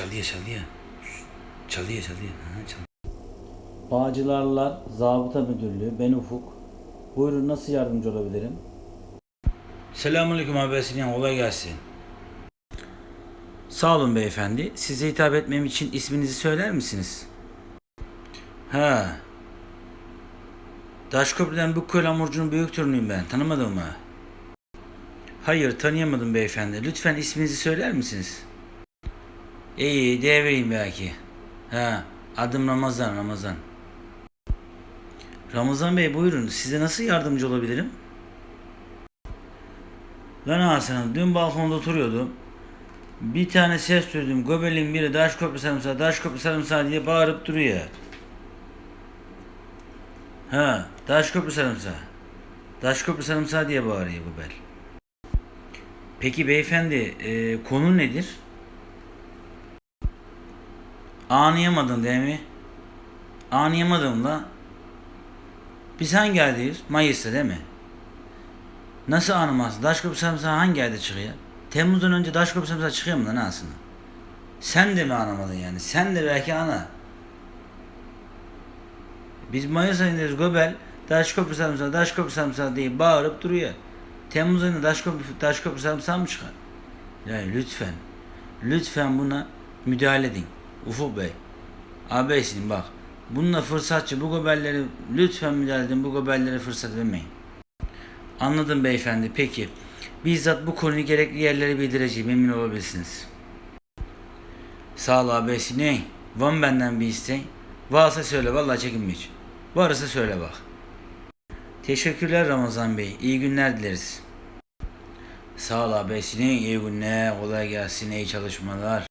çalıyor çalıyor. Çalıyor çalıyor. Ha, çalıyor. Bağcılarlar Zabıta Müdürlüğü, ben Ufuk. Buyurun nasıl yardımcı olabilirim? Selamünaleyküm abi Sinan kolay gelsin. Sağ olun beyefendi. Size hitap etmem için isminizi söyler misiniz? Ha. Daşköprü'den bu köy lamurcunun büyük torunuyum ben. Tanımadın mı? Hayır tanıyamadım beyefendi. Lütfen isminizi söyler misiniz? İyi devreyim belki. Ha. Adım Ramazan Ramazan. Ramazan Bey buyurun. Size nasıl yardımcı olabilirim? Lan Hasan'ım dün balkonda oturuyordum. Bir tane ses duydum. Göbelin biri daş köprü sarımsağı, daş köprü sarımsağı diye bağırıp duruyor. Ha, daş köprü sarımsağı. Daş köprü sarımsağı diye bağırıyor Göbel. Peki beyefendi, e, konu nedir? Anlayamadın değil mi? Anlayamadım da. Biz hangi aydayız? Mayıs'ta değil mi? Nasıl anlamaz? Daş sarımsağı hangi ayda çıkıyor? Temmuz'dan önce daş sarımsağı çıkıyor mu lan aslında? Sen de mi anlamadın yani? Sen de belki ana. Biz Mayıs ayındayız Göbel. Daş köprü sarımsağı, daş köprü sarımsağı diye bağırıp duruyor. Temmuz ayında daş köprü, daş köprü sarımsağı mı çıkar? Yani lütfen, lütfen buna müdahale edin. Ufuk Bey. Ağabeysin bak. Bununla fırsatçı bu göbelleri lütfen müdahale. Bu göbellere fırsat vermeyin. Anladım beyefendi. Peki. Bizzat bu konuyu gerekli yerlere bildireceğim. Emin olabilirsiniz. Sağ ol abisi. Ne? Var mı benden bir isteğin? Varsa söyle. Vallahi çekinme hiç. Varsa söyle bak. Teşekkürler Ramazan Bey. İyi günler dileriz. Sağ ol abisi. Ne? İyi günler. Kolay gelsin. İyi çalışmalar.